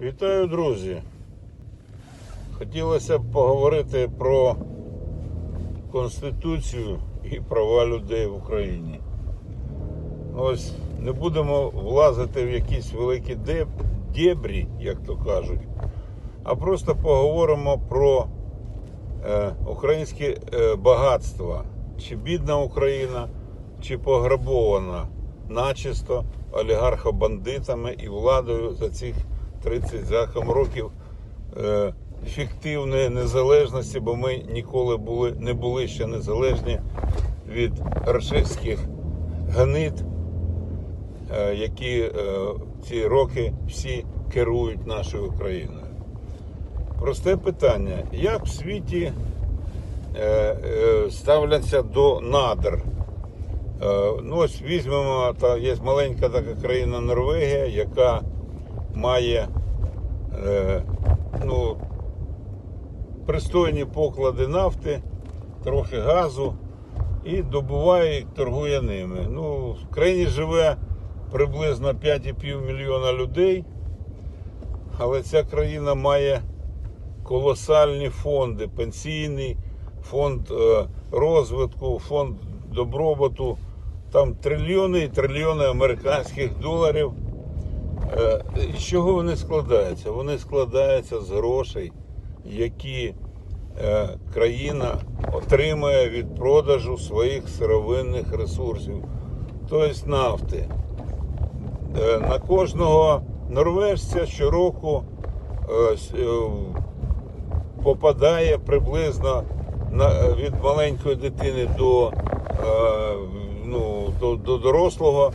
Вітаю, друзі! Хотілося б поговорити про Конституцію і права людей в Україні. Ось не будемо влазити в якісь великі деб- дебрі, як то кажуть, а просто поговоримо про е, українське багатство. Чи бідна Україна, чи пограбована начисто олігархо-бандитами і владою за цих 30 з гаком років е, фіктивної незалежності, бо ми ніколи були, не були ще незалежні від рашистських ганит, е, які е, ці роки всі керують нашою Україною. Просте питання: як в світі е, ставляться до надр? Ну, ось візьмемо, та є маленька така країна Норвегія, яка має е, ну, пристойні поклади нафти, трохи газу і добуває і торгує ними. Ну, в країні живе приблизно 5,5 мільйона людей, але ця країна має колосальні фонди, пенсійний фонд е, розвитку, фонд добробуту. Там трильйони і трильйони американських доларів. Е, З чого вони складаються? Вони складаються з грошей, які е, країна отримує від продажу своїх сировинних ресурсів, тобто нафти. Е, На кожного норвежця щороку попадає приблизно від маленької дитини до, ну, до, до дорослого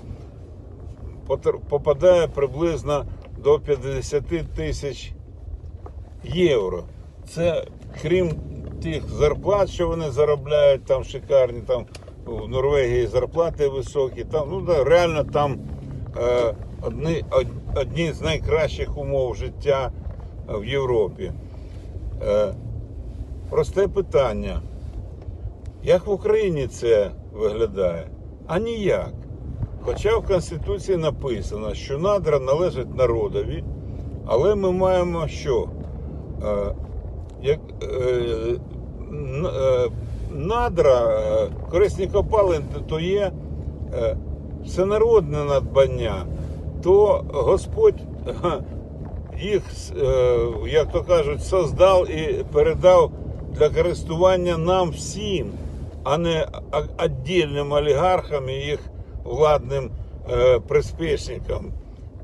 попадає приблизно до 50 тисяч євро. Це крім тих зарплат, що вони заробляють, там шикарні, там в Норвегії зарплати високі, там ну да, реально там е, одні, одні з найкращих умов життя в Європі. Е, просте питання. Як в Україні це виглядає? А ніяк. Хоча в Конституції написано, що надра належать народові, але ми маємо що? Е, як, е, е, надра, корисні копалини, то є всенародне надбання, то Господь їх, як то кажуть, создав і передав для користування нам всім, а не віддільним олігархам і їх владним е, приспішникам.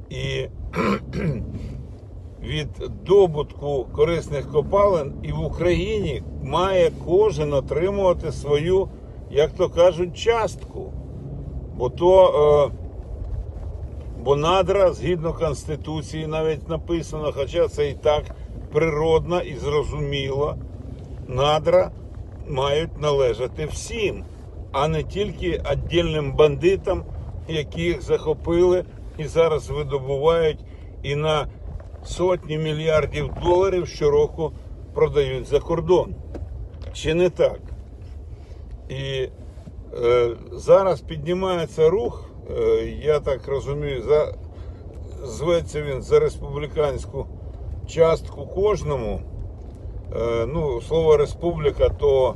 І від добутку корисних копалин і в Україні має кожен отримувати свою, як то кажуть, частку. Бо то. Е, Бо надра, згідно Конституції, навіть написано, хоча це і так природно і зрозуміло, надра мають належати всім, а не тільки віддільним бандитам, які їх захопили і зараз видобувають і на сотні мільярдів доларів щороку продають за кордон. Чи не так? І е, зараз піднімається рух, е, я так розумію, за, зветься він за республіканську частку кожному. Е, ну, слово республіка, то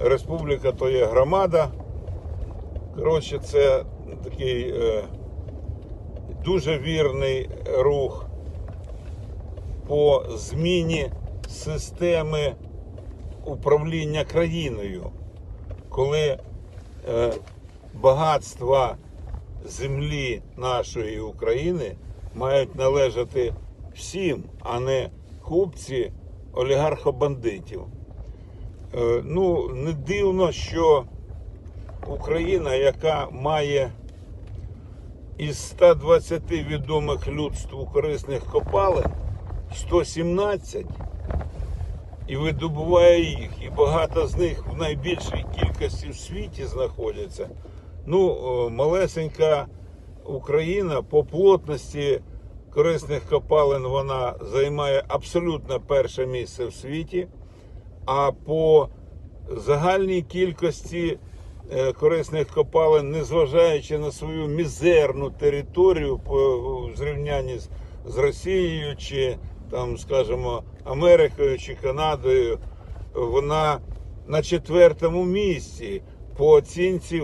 республіка то є громада. Коротше, це такий е, дуже вірний рух по зміні системи управління країною коли е, багатства землі нашої України мають належати всім, а не купці олігархо-бандитів. Е, ну, не дивно, що Україна, яка має із 120 відомих людству корисних копалин 117 і видобуває їх, і багато з них в найбільшій кількості в світі знаходяться. Ну, малесенька Україна по плотності корисних копалин вона займає абсолютно перше місце в світі, а по загальній кількості е, корисних копалин, незважаючи на свою мізерну територію в зрівнянні з Росією, чи там, скажімо, Америкою чи Канадою, вона на четвертому місці по оцінці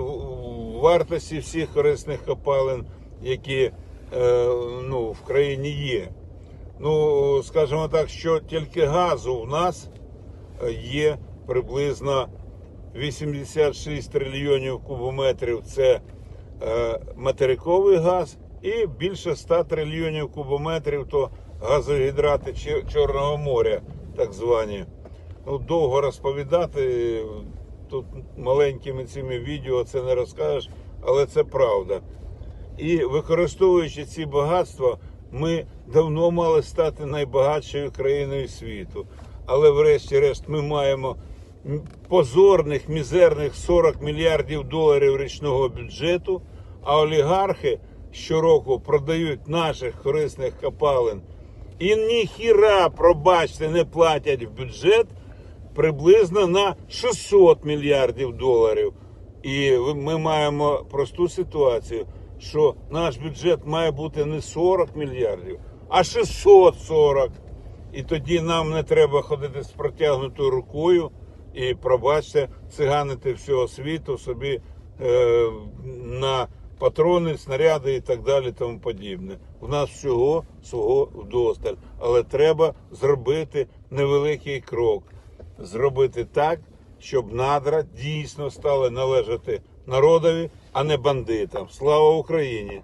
вартості всіх корисних копалин, які е, ну, в країні є. Ну, скажімо так, що тільки газу в нас є приблизно 86 трильйонів кубометрів це е, материковий газ, і більше 100 трильйонів кубометрів то газогідрати Чорного моря, так звані. Ну, довго розповідати, тут маленькими цими відео це не розкажеш, але це правда. І використовуючи ці багатства, ми давно мали стати найбагатшою країною світу. Але врешті-решт ми маємо позорних мізерних 40 мільярдів доларів річного бюджету, а олігархи щороку продають наших корисних копалин і ніхіра, пробачте, не платять в бюджет приблизно на 600 мільярдів доларів. І ми маємо просту ситуацію, що наш бюджет має бути не 40 мільярдів, а 640. І тоді нам не треба ходити з протягнутою рукою і, пробачте, циганити всього світу собі е, на патрони, снаряди і так далі, тому подібне. У нас всього свого вдосталь. Але треба зробити невеликий крок. Зробити так, щоб надра дійсно стали належати народові, а не бандитам. Слава Україні!